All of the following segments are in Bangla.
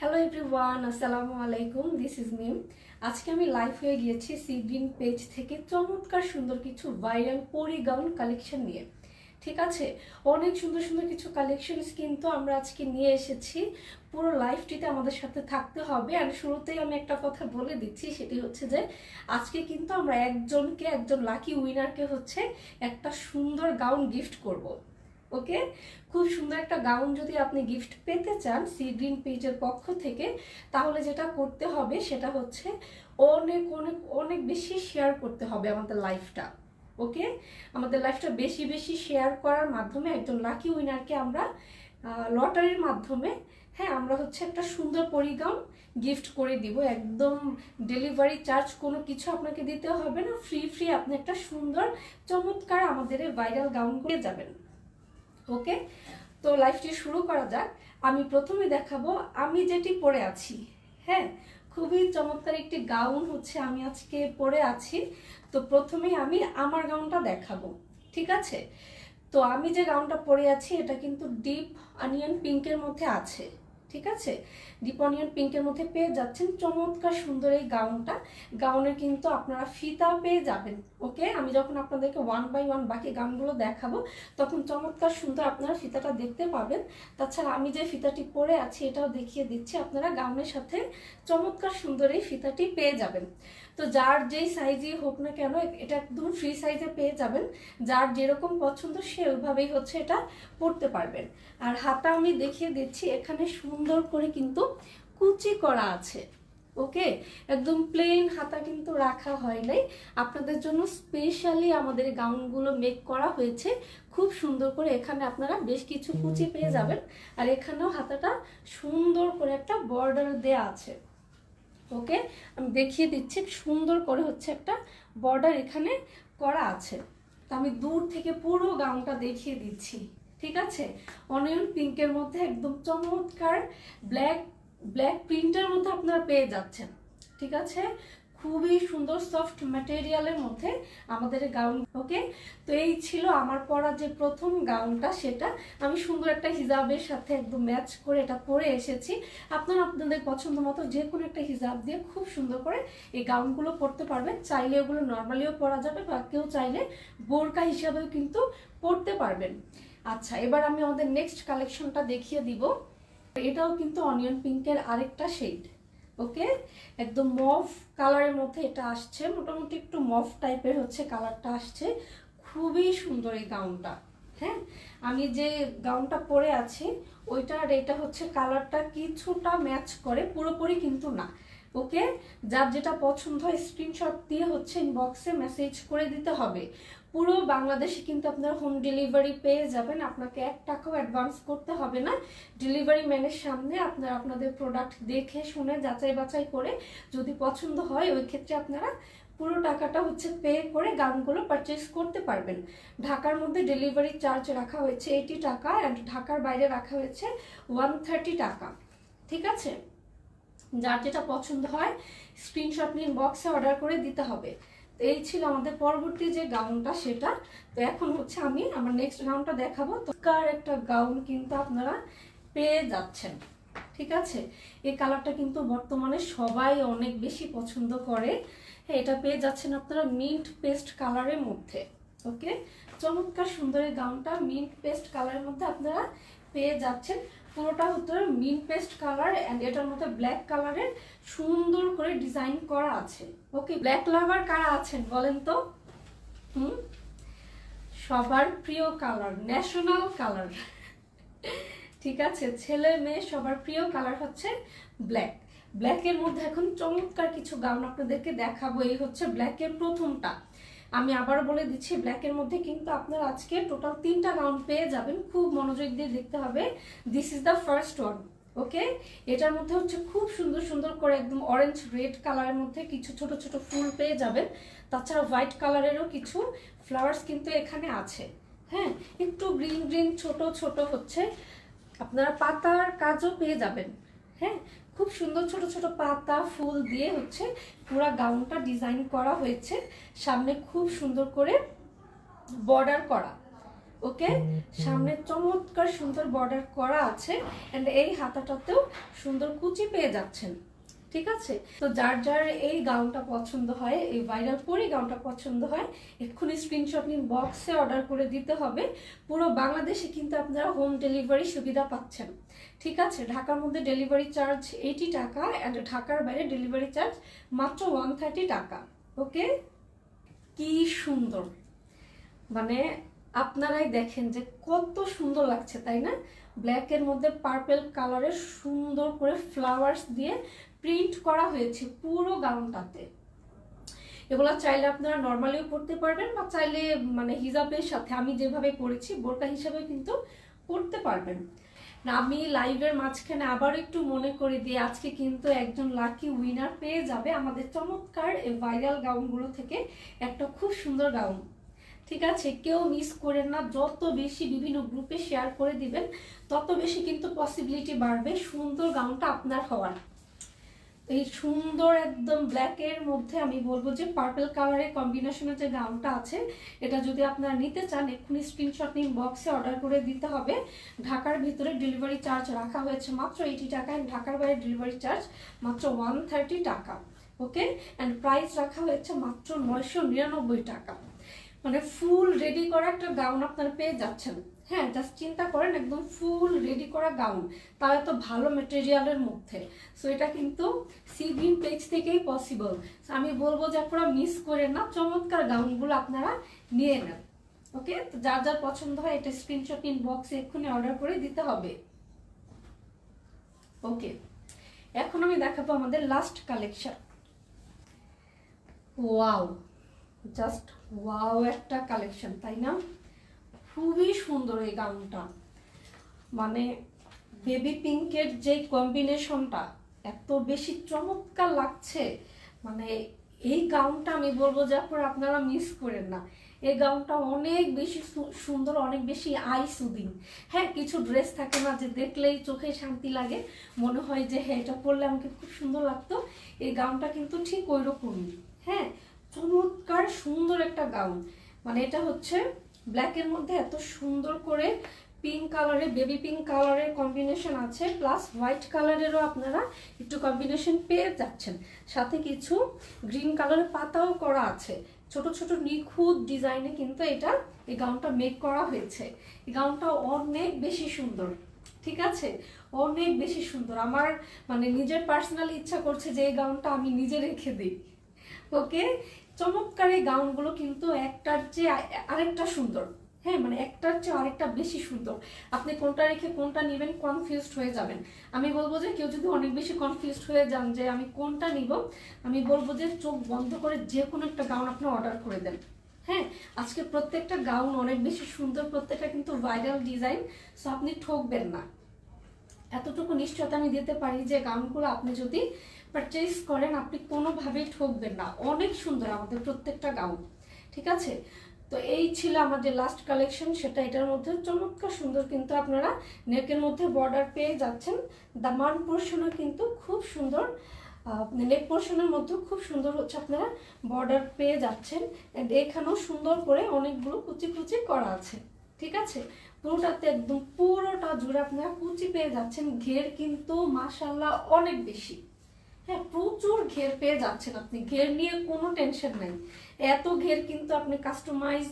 হ্যালো এভরিওয়ান আসসালামু আলাইকুম দিস ইজ মিম আজকে আমি লাইভ হয়ে গিয়েছি সি গ্রিন পেজ থেকে চমৎকার সুন্দর কিছু ভাইরাল পরি গাউন কালেকশন নিয়ে। ঠিক আছে? অনেক সুন্দর সুন্দর কিছু কালেকশনস কিন্তু আমরা আজকে নিয়ে এসেছি। পুরো লাইফটিতে আমাদের সাথে থাকতে হবে। আর শুরুতেই আমি একটা কথা বলে দিচ্ছি, সেটি হচ্ছে যে, আজকে কিন্তু আমরা একজনকে, একজন লাকি উইনারকে হচ্ছে একটা সুন্দর গাউন গিফট করব। ওকে? খুব সুন্দর একটা গাউন যদি আপনি গিফট পেতে চান সি গ্রিন পেজের পক্ষ থেকে, তাহলে যেটা করতে হবে সেটা হচ্ছে অনেক অনেক অনেক বেশি শেয়ার করতে হবে আমাদের লাইফটা ওকে? আমাদের লাইফটা বেশি বেশি শেয়ার করার মাধ্যমে একজন লাকি উইনারকে আমরা লটারির মাধ্যমে হ্যাঁ আমরা হচ্ছে একটা সুন্দর পরিগাউন গিফট করে দিব। একদম ডেলিভারি চার্জ কোনো কিছু আপনাকে দিতে হবে না ফ্রি ফ্রি আপনি একটা সুন্দর, চমৎকার আমাদের ভাইরাল গাউন করে যাবেন। ওকে? তো লাইফটি শুরু করা যাক। আমি প্রথমে দেখাবো, আমি যেটি পরে আছি হ্যাঁ? খুবই চমৎকার একটি গাউন হচ্ছে, আমি আজকে পরে আছি। তো প্রথমে আমি আমার গাউনটা দেখাবো, ঠিক আছে? তো আমি যে গাউনটা পরে আছি, এটা কিন্তু ডিপ অনিয়ন পিঙ্কের মধ্যে আছে। ঠিক আছে? ডিপ অনিয়ন পিঙ্কের মধ্যে পেয়ে যাচ্ছেন চমৎকার সুন্দর এই গাউনটা গাউনে কিন্তু আপনারা ফিতা পেয়ে যাবেন ওকে আমি যখন আপনাদেরকে ওয়ান বাই ওয়ান বাকি গাউনগুলো দেখাবো, তখন চমৎকার সুন্দর আপনারা ফিতাটা দেখতে পাবেন। তাছাড়া আমি যে ফিতাটি পরে আছি, এটাও দেখিয়ে দিচ্ছি, আপনারা গাউনের সাথে চমৎকার সুন্দর এই ফিতাটি পেয়ে যাবেন। তো যার যেই সাইজই হোক না কেন, এটা একদম ফ্রি সাইজে পেয়ে যাবেন, যার যেরকম পছন্দ সে ওইভাবেই হচ্ছে এটা পরতে পারবেন। আর হাতা আমি দেখিয়ে দিচ্ছি, এখানে সুন্দর করে কিন্তু কুচি করা আছে, ওকে? একদম প্লেন হাতা কিন্তু রাখা হয় নাই। আপনাদের জন্য স্পেশালি আমাদের গাউনগুলো মেক করা হয়েছে। খুব সুন্দর করে এখানে আপনারা বেশ কিছু কুচি পেয়ে যাবেন। আর এখানেও হাতাটা সুন্দর করে একটা বর্ডার দেয়া আছে। ওকে আমি দেখিয়ে দিচ্ছি, সুন্দর করে হচ্ছে একটা বর্ডার এখানে করা আছে। তো আমি দূর থেকে পুরো গাউনটা দেখিয়ে দিচ্ছি, ঠিক আছে? অনিয়ন পিঙ্কের মধ্যে একদম চমৎকার ব্ল্যাক ব্ল্যাক প্রিন্টের মধ্যে আপনারা পেয়ে যাচ্ছেন, ঠিক আছে? খুবই সুন্দর সফট ম্যাটেরিয়ালের মধ্যে আমাদের গাউন ওকে তো এই ছিল আমার পরা যে প্রথম গাউনটা সেটা আমি সুন্দর একটা হিজাবের সাথে একদম ম্যাচ করে এটা পরে এসেছি। আপনারা আপনাদের পছন্দ মতো যে কোনো একটা হিজাব দিয়ে খুব সুন্দর করে এই গাউনগুলো পরতে পারবেন। চাইলে ওগুলো নর্মালিও পরা যাবে বা কেউ চাইলে বোরকা হিসাবেও কিন্তু পরতে পারবেন। আচ্ছা এবার আমি আমাদের নেক্সট কালেকশনটা দেখিয়ে দিব। এটাও কিন্তু অনিয়ন পিঙ্কের আরেকটা শেড ওকে? একদম মফ কালারের মধ্যে এটা আসছে। মোটামুটি একটু মফ টাইপের হচ্ছে কালারটা আসছে। খুবই সুন্দর এই গাউনটা হ্যাঁ? আমি যে গাউনটা পরে আছি ওইটা আর এটা হচ্ছে কালারটা কিছুটা ম্যাচ করে, পুরোপুরি কিন্তু না, ওকে? যার যেটা পছন্দ হয় স্ক্রিনশট দিয়ে হচ্ছে ইনবক্সে মেসেজ করে দিতে হবে। পুরো বাংলাদেশে কিন্তু আপনারা হোম ডেলিভারি পেয়ে যাবেন। আপনাকে এক টাকাও অ্যাডভান্স করতে হবে না। ডেলিভারি ম্যানের সামনে আপনারা আপনাদের প্রোডাক্ট দেখে, শুনে, যাচাই বাছাই করে যদি পছন্দ হয়, ওই ক্ষেত্রে আপনারা পুরো টাকাটা হচ্ছে পে করে গাউনগুলো পারচেস করতে পারবেন। ঢাকার মধ্যে ডেলিভারি চার্জ রাখা হয়েছে এইটি টাকা অ্যান্ড ঢাকার বাইরে রাখা হয়েছে ওয়ান থার্টি টাকা। ঠিক আছে? যার যেটা পছন্দ হয় স্ক্রিনশট নিয়ে বক্সে অর্ডার করে দিতে হবে। তো এই ছিল আমাদের পরবর্তী যে গাউনটা সেটা। তো এখন হচ্ছে আমি আমার নেক্সট গাউনটা দেখাবো। তো কার একটা গাউন কিন্তু আপনারা পেয়ে যাচ্ছেন, ঠিক আছে? এই কালারটা কিন্তু বর্তমানে সবাই অনেক বেশি পছন্দ করে। হ্যাঁ এটা পেয়ে যাচ্ছেন আপনারা মিন্ট পেস্ট কালারের মধ্যে ওকে চমৎকার সুন্দর এই গাউনটা মিন্ট পেস্ট কালারের মধ্যে আপনারা পেয়ে যাচ্ছেন। পুরোটা হচ্ছে মিন পেস্ট কালার অ্যান্ড এটার মধ্যে ব্ল্যাক কালারের সুন্দর করে ডিজাইন করা আছে। ওকে ব্ল্যাক লাভার কারা আছেন বলেন তো? হুম? সবার প্রিয় কালার ন্যাশনাল কালার ঠিক আছে, ছেলে মেয়ে সবার প্রিয় কালার হচ্ছে ব্ল্যাক ব্ল্যাকের মধ্যে এখন চমৎকার কিছু গাউন আপনাদেরকে দেখাবো। এই হচ্ছে ব্ল্যাকের প্রথমটা। আমি আবার বলে দিচ্ছি ব্ল্যাকের মধ্যে কিন্তু আপনার আজকে টোটাল তিনটা গাউন পেয়ে যাবেন। খুব মনোযোগ দিয়ে দেখতে হবে। This is the first one okay এটার মধ্যে হচ্ছে খুব সুন্দর সুন্দর করে একদম অরেঞ্জ রেড কালারের মধ্যে কিছু ছোট ছোট ফুল পেয়ে যাবেন। তাছাড়া হোয়াইট কালারেরও কিছু ফ্লাওয়ার্স কিন্তু এখানে আছে হ্যাঁ? একটু গ্রিন গ্রিন ছোট ছোট হচ্ছে। আপনারা পাতার কাজও পেয়ে যাবেন হ্যাঁ? খুব সুন্দর ছোট ছোট পাতা ফুল দিয়ে হচ্ছে পুরা গাউনটা ডিজাইন করা হয়েছে। সামনে খুব সুন্দর করে বর্ডার করা ওকে? সামনে চমৎকার সুন্দর বর্ডার করা আছে। অ্যান্ড এই হাতাটাতেও সুন্দর কুচি পেয়ে যাচ্ছেন। ঠিক আছে? তো যার যার এই গাউনটা পছন্দ হয়, এই ভাইরাল পরি গাউনটা পছন্দ হয়, এক্ষুনি স্ক্রিনশট নিন বক্সে অর্ডার করে দিতে হবে। পুরো বাংলাদেশে কিন্তু আপনারা হোম ডেলিভারি সুবিধা পাচ্ছেন। ঠিক আছে? ঢাকার মধ্যে ডেলিভারি চার্জ এইটি টাকা অ্যান্ড ঢাকার বাইরে ডেলিভারি চার্জ মাত্র ওয়ান থার্টি টাকা। ওকে কি সুন্দর। মানে আপনারাই দেখেন যে কত সুন্দর লাগছে, তাই না? ব্ল্যাকের মধ্যে পার্পেল কালারের সুন্দর করে ফ্লাওয়ার্স দিয়ে প্রিন্ট করা হয়েছে পুরো গাউনটাতে এগুলো চাইলে আপনারা নর্মালিও পড়তে পারবেন বা চাইলে মানে হিজাবের সাথে আমি যেভাবে পড়েছি, বোরকা হিসাবে কিন্তু পড়তে পারবেন। আমি লাইভের মাঝখানে আবার একটু মনে করে দিয়ে আজকে কিন্তু একজন লাকি উইনার পেয়ে যাবে আমাদের চমৎকার ভাইরাল গাউনগুলো থেকে একটা খুব সুন্দর গাউন ঠিক আছে? কেউ মিস করেন না। যত বেশি বিভিন্ন গ্রুপে শেয়ার করে দিবেন, তত বেশি কিন্তু পসিবিলিটি বাড়বে সুন্দর গাউনটা আপনার হওয়ার। এই সুন্দর একদম ব্ল্যাকের মধ্যে আমি বলব যে পার্পল কালারের কম্বিনেশনের যে গাউনটা আছে, এটা যদি আপনারা নিতে চান, এক্ষুনি স্ক্রিনশট নিন বক্সে অর্ডার করে দিতে হবে। ঢাকার ভিতরে ডেলিভারি চার্জ রাখা হয়েছে মাত্র এইটি টাকা and ঢাকার বাইরে ডেলিভারি চার্জ মাত্র ওয়ান থার্টি টাকা ওকে অ্যান্ড প্রাইস রাখা হয়েছে মাত্র নয়শো নিরানব্বই টাকা। মানে ফুল রেডি করা একটা গাউন আপনারা পেয়ে যাচ্ছেন। হ্যাঁ জাস্ট চিন্তা করেন, একদম ফুল রেডি করা গাউন তাও এত ভালো মেটেরিয়ালের মধ্যে। সো এটা কিন্তু সিভিন পেজ থেকেই পসিবল আমি বলব যে আপনারা মিস করেন না, চমৎকার গাউনগুলো আপনারা নিয়ে নেন। ওকে তো যার যার পছন্দ হয়, এটা স্ক্রিনশট ইন বক্সে এক্ষুনি অর্ডার করে দিতে হবে। ওকে এখন আমি দেখাবো আমাদের last collection wow just wow একটা কালেকশন, তাই না? খুবই সুন্দর এই গাউনটা। মানে বেবি পিঙ্কের যে কম্বিনেশনটা, এত বেশি চমৎকার লাগছে। মানে এই গাউনটা আমি বলব যে আপনারা মিস করেন না। এই গাউনটা অনেক বেশি সুন্দর, অনেক বেশি আই সুদিং হ্যাঁ কিছু ড্রেস থাকে না যে দেখলেই চোখে শান্তি লাগে, মনে হয় যে হ্যাঁ এটা পরলে আমাকে খুব সুন্দর লাগতো। এই গাউনটা কিন্তু ঠিক ওই রকমই হ্যাঁ চমৎকার, সুন্দর একটা গাউন। মানে এটা হচ্ছে ব্ল্যাকের মধ্যে এত সুন্দর করে পিঙ্ক কালারের বেবি পিঙ্ক কালারের কম্বিনেশন আছে প্লাস হোয়াইট কালারেরও আপনারা একটু কম্বিনেশন পেয়ে যাচ্ছেন। সাথে কিছু গ্রিন কালারের পাতাও করা আছে। ছোট ছোট নিখুঁত ডিজাইনে কিন্তু এটা, এই গাউনটা মেক করা হয়েছে। এই গাউনটা অনেক বেশি সুন্দর, ঠিক আছে? অনেক বেশি সুন্দর। আমার মানে নিজের পার্সোনালি ইচ্ছা করছে যে এই গাউনটা আমি নিজে রেখে দিই। ওকে চমৎকার এই গাউনগুলো কিন্তু একটার চেয়ে আরেকটা সুন্দর। হ্যাঁ মানে একটার চেয়ে আরেকটা বেশি সুন্দর। আপনি কোনটা রেখে কোনটা নেবেন কনফিউজড হয়ে যাবেন। আমি বলব যে কেউ যদি অনেক বেশি কনফিউজড হয়ে যান যে আমি কোনটা নিব, আমি বলব যে চোখ বন্ধ করে যে কোনো একটা গাউন আপনি অর্ডার করে দেন। হ্যাঁ আজকে প্রত্যেকটা গাউন অনেক বেশি সুন্দর, প্রত্যেকটা কিন্তু ভাইরাল ডিজাইন সো আপনি ঠকবেন না। এতটুকু নিশ্চয়তা আমি দিতে পারি যে গাউনগুলো আপনি যদি পারচেজ করেন, আপনি কোনোভাবেই ঠকবেন না। অনেক সুন্দর আমাদের প্রত্যেকটা গাউন ঠিক আছে? তো এই ছিল আমাদের লাস্ট কালেকশন সেটা এটার মধ্যে চমৎকার সুন্দর কিন্তু আপনারা নেকের মধ্যে বর্ডার পেয়ে যাচ্ছেন। দামান পোর্শনও কিন্তু খুব সুন্দর নেক পোর্শনের মধ্যে খুব সুন্দর হচ্ছে আপনারা বর্ডার পেয়ে যাচ্ছেন। অ্যান্ড এখানেও সুন্দর করে অনেকগুলো কুচি কুচি করা আছে, ঠিক আছে? পুরোটাতে একদম পুরোটা জুড়ে আপনারা কুচি পেয়ে যাচ্ছেন। ঘের কিন্তু মাসাল্লাহ অনেক বেশি। হ্যাঁ প্রচুর ঘের পেয়ে যাচ্ছেন আপনি। ঘের নিয়ে কোনো টেনশন নাই। এত ঘের কিন্তু আপনি কাস্টমাইজ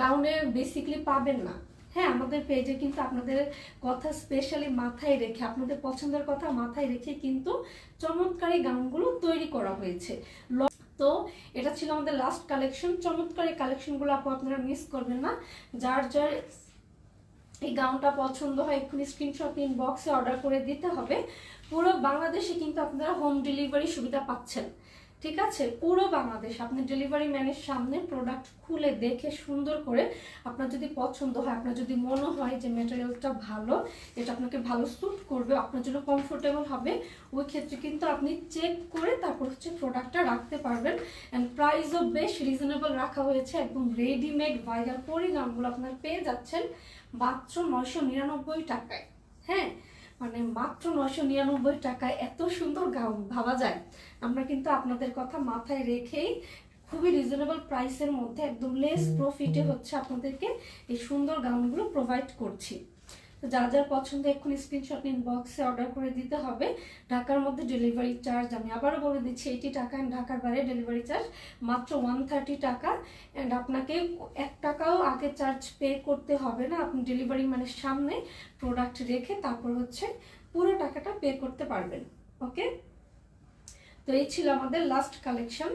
গাউনে বেসিকলি পাবেন না। হ্যাঁ আমাদের পেজে কিন্তু আপনাদের কথা স্পেশালি মাথায় রেখে, আপনাদের পছন্দের কথা মাথায় রেখে কিন্তু চমৎকারী গাউনগুলো তৈরি করা হয়েছে। তো এটা ছিল আমাদের লাস্ট কালেকশন চমৎকার কালেকশনগুলো আপু আপনারা মিস করবেন না। যার যার এই গাউনটা পছন্দ হয়, এক্ষুনি স্ক্রিনশট নিন বক্সে অর্ডার করে দিতে হবে। পুরো বাংলাদেশে কিন্তু আপনারা হোম ডেলিভারি সুবিধা পাচ্ছেন। ঠিক আছে? পুরো বাংলাদেশ আপনি ডেলিভারি ম্যানের সামনে প্রোডাক্ট খুলে দেখে সুন্দর করে আপনার যদি পছন্দ হয়, আপনার যদি মনে হয় যে মেটেরিয়ালটা ভালো, এটা আপনাকে ভালো স্যুট করবে, আপনার জন্য কমফোর্টেবল হবে, ওই ক্ষেত্রে কিন্তু আপনি চেক করে তারপর হচ্ছে প্রোডাক্টটা রাখতে পারবেন। অ্যান্ড প্রাইসও বেশ রিজনেবল রাখা হয়েছে, একদম রেডিমেড ভাইরাল পরিণামগুলো আপনার পেয়ে যাচ্ছেন। মাত্র নয়শো নিরানব্বই টাকায়। হ্যাঁ মানে মাত্র নয়শো নিরানব্বই টাকায় এত সুন্দর গাউন ভাবা যায়। আমরা কিন্তু আপনাদের কথা মাথায় রেখেই খুবই রিজনেবল প্রাইসের মধ্যে একদম লেস প্রফিটে হচ্ছে আপনাদেরকে এই সুন্দর গাউনগুলো প্রোভাইড করছি। তো যার যার পছন্দ, এক্ষুনি স্ক্রিনশট নিন বক্সে অর্ডার করে দিতে হবে। ঢাকার মধ্যে ডেলিভারি চার্জ আমি আবারও বলে দিচ্ছি এইটি টাকা অ্যান্ড ঢাকার বাইরে ডেলিভারি চার্জ মাত্র ওয়ান থার্টি টাকা। অ্যান্ড আপনাকে এক টাকাও আগে চার্জ পে করতে হবে না, আপনি ডেলিভারি মানে সামনে প্রোডাক্ট রেখে তারপর হচ্ছে পুরো টাকাটা পে করতে পারবেন ওকে তো এই ছিল আমাদের লাস্ট কালেকশন